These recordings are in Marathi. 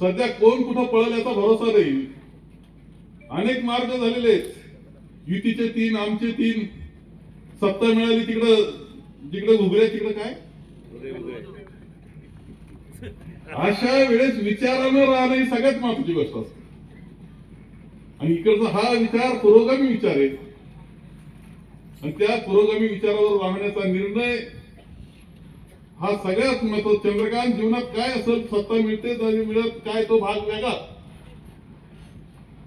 सध्या कोण कुठं पळेल याचा भरोसा नाही. अनेक मार्ग झालेले युतीचे तीन आमचे तीन. सत्ता मिळाली तिकडं जिकडे उभे तिकडे काय? अशा वेळेस विचारानं राहणं ही सगळ्यात महत्वाची गोष्ट असते. आणि इकडचा हा विचार पुरोगामी विचार आहे. आणि त्या पुरोगामी विचारावर वागण्याचा निर्णय हा सगळ्यात महत्त्वाचा चंद्रकांत जीवनात काय असेल सत्ता मिळते तरी मिळत काय तो भाग वेगळा.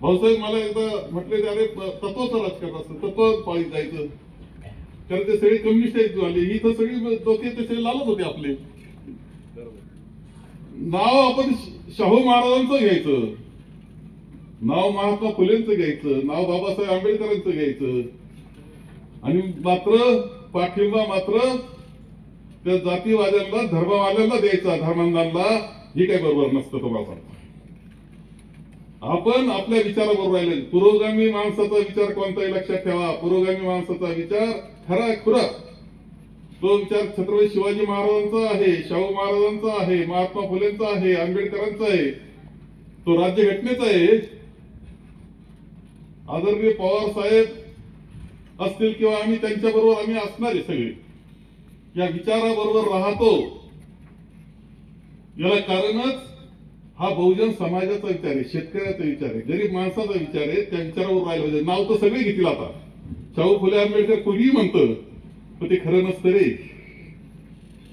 भाऊसाहेब मला एकदा म्हटले अरे तत्वाचं राजकारण असतं तत्व पाळीत जायचं. कारण ते सगळे कम्युनिस्ट आहेत झाले ही तर सगळी डोके ते सगळे लालच होते आपले. नाव आपण शाहू महाराजांचं घ्यायचं. नाव महात्मा फुलेंचं घ्यायचं. नाव बाबासाहेब आंबेडकरांचं घ्यायचं. आणि मात्र पाठिंबा मात्र त्या जातीवाद्यांना धर्मवाल्यांना द्यायचा. धर्मांधांना हे काही बरोबर नसतं तुम्हाला सांगतो आपण आपल्या विचाराबरोबर राहिले. पुरोगामी माणसाचा विचार कोणताही लक्षात ठेवा. पुरोगामी माणसाचा विचार खरा खुरा. तो विचार छत्रपती शिवाजी महाराजांचा आहे शाहू महाराजांचा आहे महात्मा फुलेंचा आहे आंबेडकरांचा आहे. तो राज्यघटनेचा आहे. आदरणीय पवार साहेब असतील किंवा आम्ही त्यांच्या बरोबर आम्ही असणार आहे सगळे. या विचाराबरोबर राहतो. याला कारणच हा बहुजन समाजाचा विचार आहे शेतकऱ्याचा विचार आहे गरीब माणसाचा विचार आहे त्या विचारावर राहिलं पाहिजे. नाव तर सगळे घेतील आता. शाहू फुले आंबेडकर कोणीही म्हणतं पण ते खरं नसतं रे.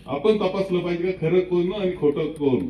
आपण तपासलं पाहिजे का खरं कोण आणि खोटं कोण?